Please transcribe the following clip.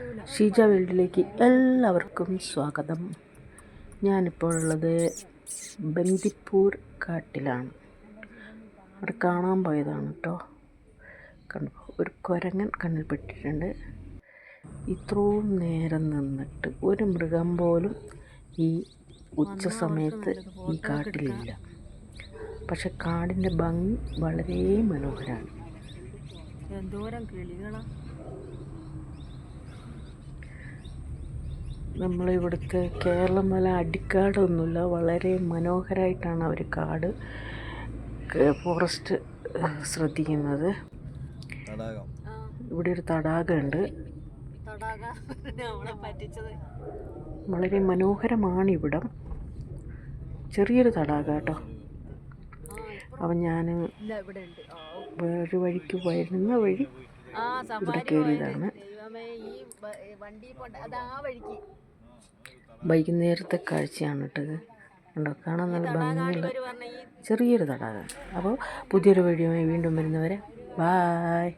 ഷീജ വേൾഡിലേക്ക് എല്ലാവർക്കും സ്വാഗതം. ഞാനിപ്പോഴുള്ളത് ബന്ദിപ്പൂർ കാട്ടിലാണ്. അവിടെ കാണാൻ പോയതാണ് കേട്ടോ കണ്ടു ഒരു കുരങ്ങൻ കണ്ണിൽ പെട്ടിട്ടുണ്ട്. ഇത്രയും നേരം നിന്നിട്ട് ഒരു മൃഗം പോലും ഈ ഉച്ച സമയത്ത് ഈ കാട്ടിലില്ല. പക്ഷെ കാടിന്റെ ഭംഗി വളരെ മനോഹരമാണ് എന്തോരം കിളികളാ. നമ്മളിവിടുത്തെ കേരളം മല അടിക്കാടൊന്നുമില്ല. വളരെ മനോഹരമായിട്ടാണ് അവർ കാട് ഫോറസ്റ്റ് ശ്രദ്ധിക്കുന്നത്. തടാകം. ഇവിടെ ഒരു തടാകമുണ്ട്. തടാക നമ്മളെ പറ്റിച്ചത് വളരെ മനോഹരമാണ് ഇവിടം ചെറിയൊരു തടാകം കേട്ടോ അപ്പം ഞാൻ വേറൊരു വഴിക്ക് വരുന്ന വഴി ആ ഇവിടെ കയറിയതാണ്. ദൈവമേ ഈ വണ്ടി അത് ആ വഴിക്ക്. വൈകുന്നേരത്തെ കാഴ്ചയാണ് കേട്ടത് ഉണ്ടോ കാണാൻ നല്ല ഭംഗിയുള്ള ചെറിയൊരു തടാകം. അപ്പോൾ പുതിയൊരു വീഡിയോയുമായി വീണ്ടും വരുന്നവരെ ബായ്